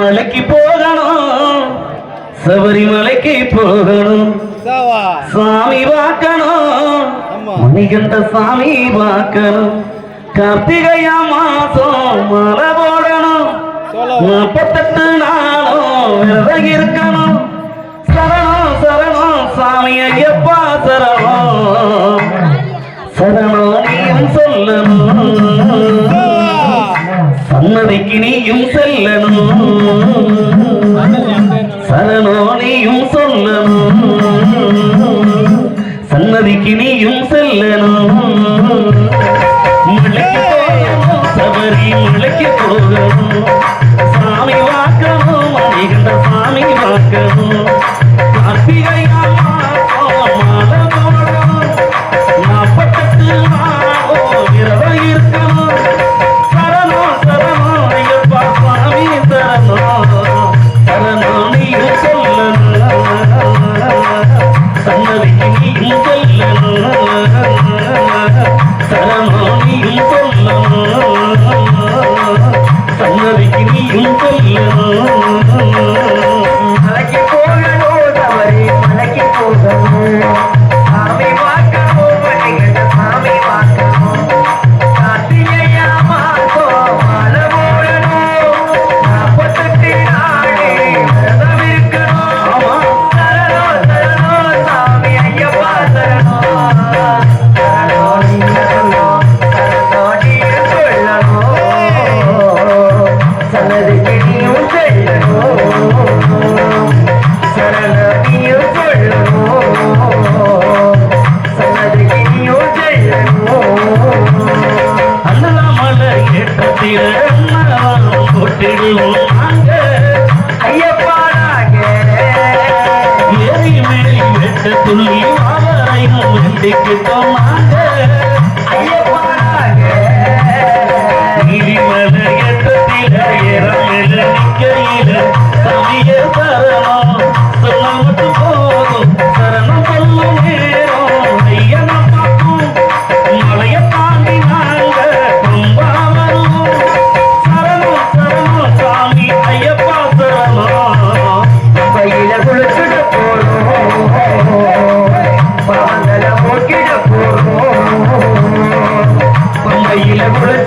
மலைக்கு போகணும். சபரிமலைக்கு போகணும். சாமி பார்க்கணும். மணிகண்ட சாமி பார்க்கணும். கார்த்திகையா மாசம் மலை போடணும். நாற்பத்தெட்டு நாளும் விரதம் இருக்கணும். சரணம் சரணம் சாமி ஐயப்பா சரணம். சரணம் நீயும் சொல்லணும். சன்னதிக்கு நீயும் செல்லணும். சரணோனியும் சொல்லணும். yeah. எவ்வளவு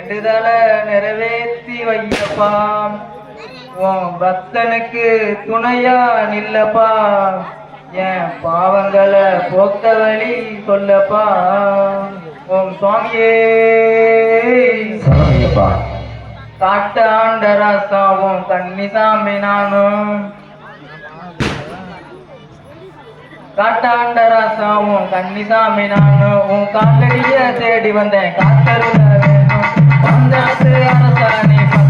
வேண்டுதல நிறைவேற்றி வையப்பாம் உன் பக்தனுக்கு துணையா நில்லப்பா. என் பாவங்களை போக்க வழி சொல்லப்பா. உன் சுவாமியே. காட்ட ஆண்டராசாவும் கன்னிசாமி நானும். காட்டாண்டராசாவும் கன்னிசாமி நானும். உன் காலடிய தேடி வந்தேன். காத்தருட ಸಂಗತಿ ಅರಸನೇ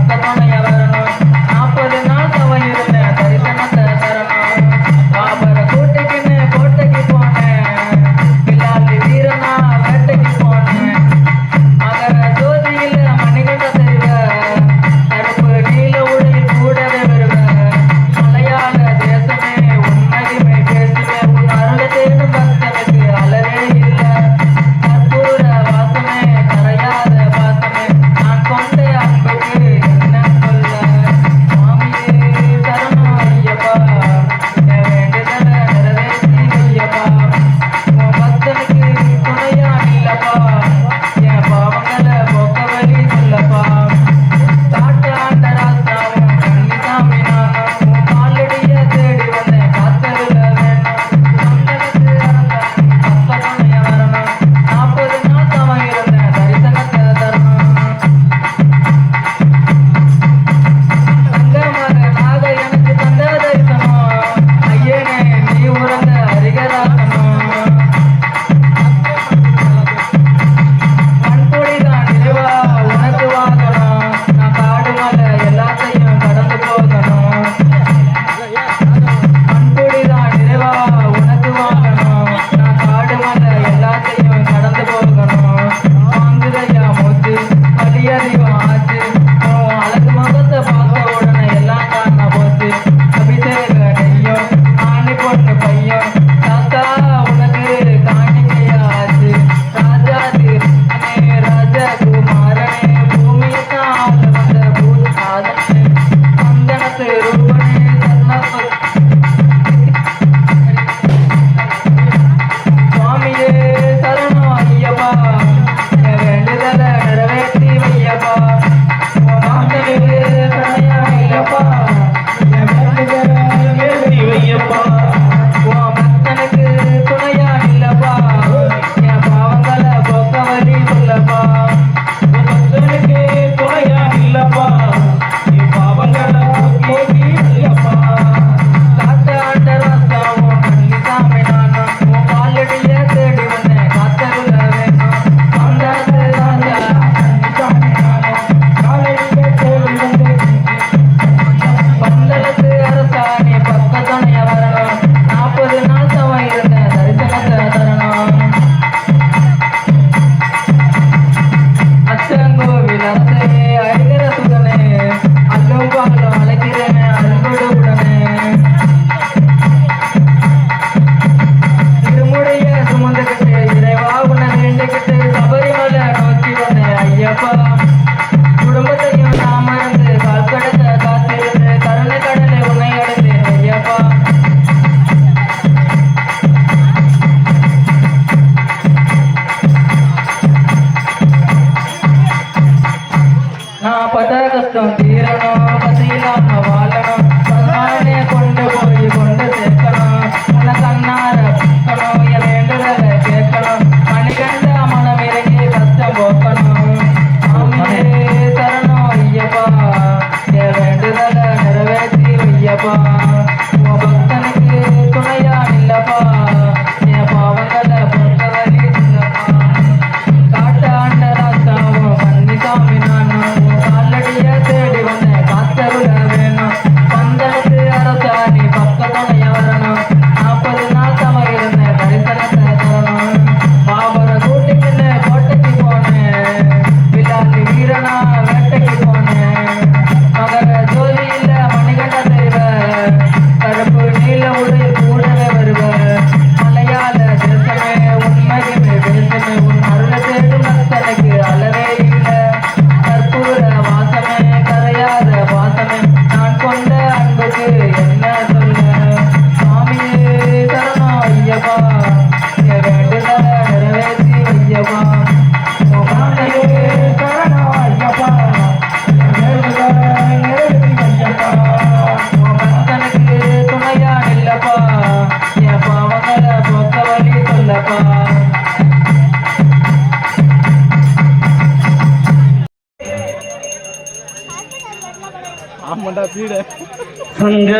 தீரணும்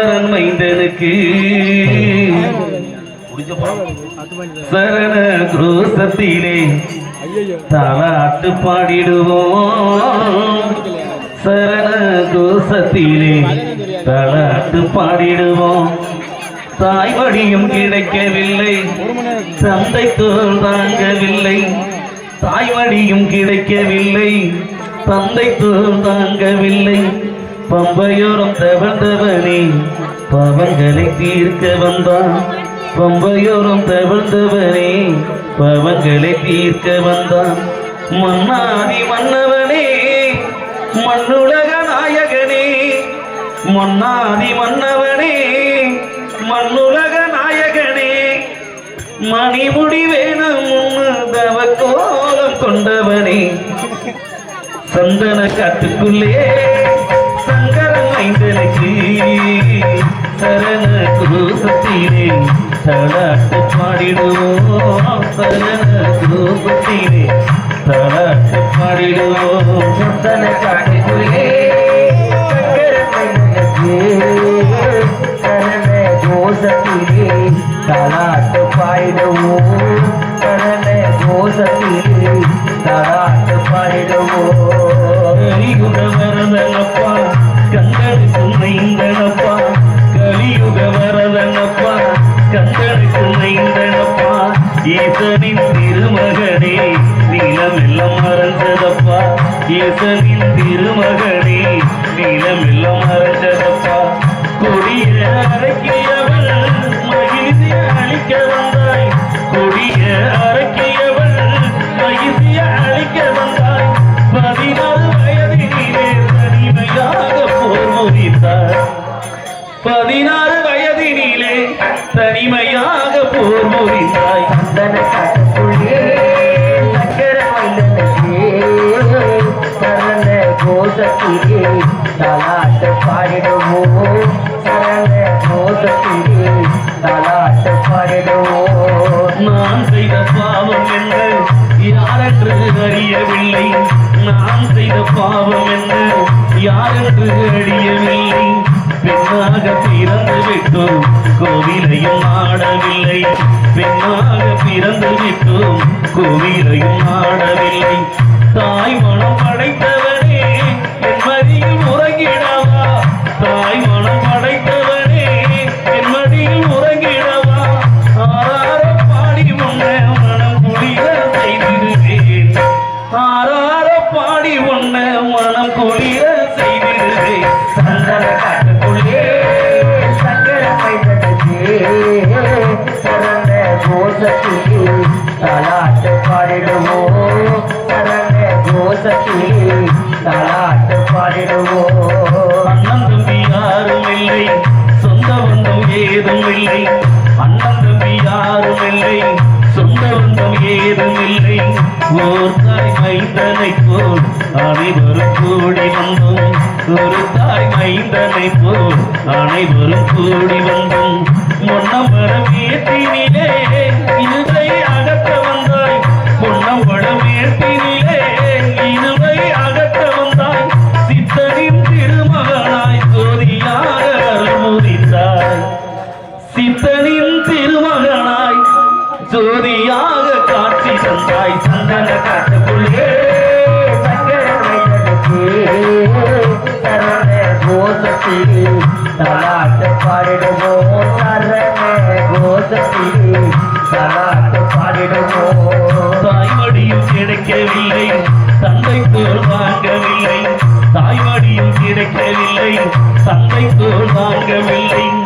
சரணன் மைந்தனுக்கு சரண குரோசத்திலே தாளாட்டு பாடிடுவோம். சரண கோசத்திலே தாளாட்டு பாடிடுவோம். தாய் வழியும் கிடைக்கவில்லை. தந்தை தோல் தாங்கவில்லை. தாய் வழியும் கிடைக்கவில்லை. தந்தை தோல் தாங்கவில்லை. பம்பையோரம் தவழ்ந்தவனே பாவங்களை தீர்க்க வந்தான். பம்பையோரம் தவழ்ந்தவனே பாவங்களை தீர்க்க வந்தான். மன்னாதி மன்னவனே மண்ணுலக நாயகனே மன்னாதி மன்னவனே மண்ணுலக நாயகனே. மணிமுடி வேணும் தவக்கோலம் கொண்டவனே. சந்தன காட்டுக்குள்ளே எங்களுக்கு சரண குரூபத்திலே தலாட்ட பாடிடுவோம் சரண குரூபத்திலே தலாட்ட பாடிடுவோம் முத்தனை காட்டிக்குள்ளே சரண கோசத்திலே தலாட்ட பாடிடுவோம் சரண கோசத்திலே இயேசுவின் திருமகனே நீளம் எல்லாம் அரசதப்பா கொடிய அரைக்கே தாலாட்டு பாடிடுவோம். சிறந்த மோசத்திலே தாலாட்டு பாடிடுவோம். நான் செய்த பாவம் என்று யாரென்று அறியவில்லை. நான் செய்த பாவம் என்று யாரென்று அறியவில்லை. பெண்ணாக பிறந்து விட்டோம். கோவிலையும் ஆடவில்லை பெண்ணாக பிறந்து விட்டோம். கோவிலையும் ஆடவில்லை தாய் மனம் அண்ணன் தம்பி யாரும் இல்லை. சொந்த ஒன்றும் ஏதும் இல்லை. அண்ணன் தம்பி யாரும் இல்லை. சொந்த ஒன்றும் ஏதும் இல்லை. ஓர் தாய் மைந்தனை போல் அனைவரும் கூடி வந்தோம். ஒரு தாய் மைந்தனை போல் அனைவரும் கூடி வந்தோம். காட்சி சந்தன காட்டுக்குள்ளே தலாட்டு பாடிடுவோம் சரண கோசத்தி தலாட்டு பாடிடுவோம் தாய்மடியும் கிடைக்கவில்லை தந்தை போல் வாங்கவில்லை. தாய்மடியும் கிடைக்கவில்லை வாங்கவில்லை.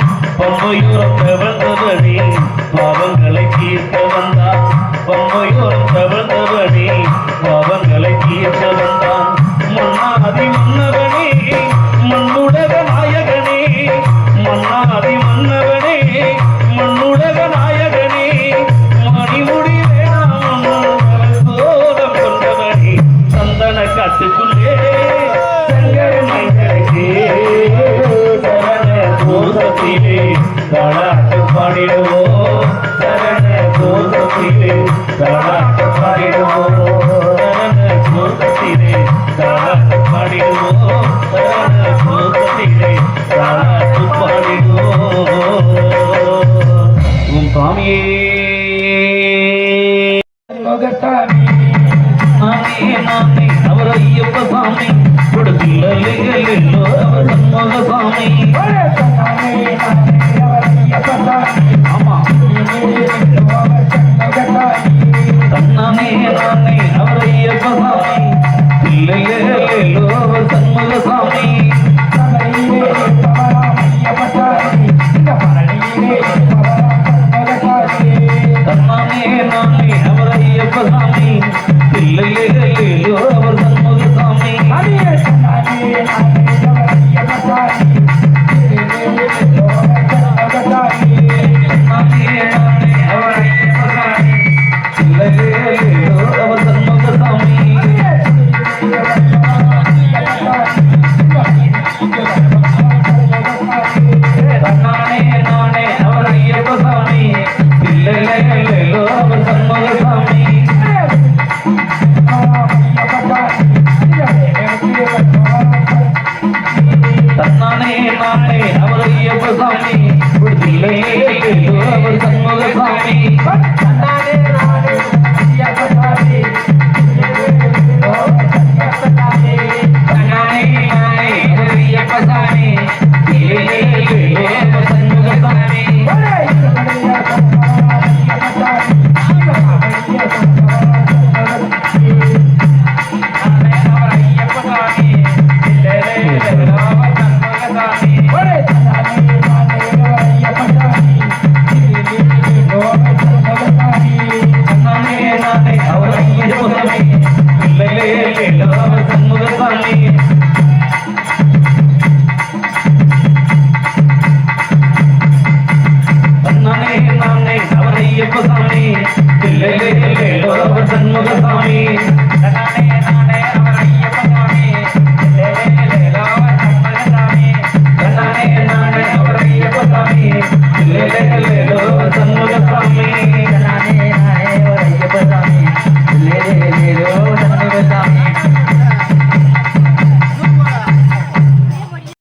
பாடிடுவோம் சரண கோசத்திலே தாளாட்டு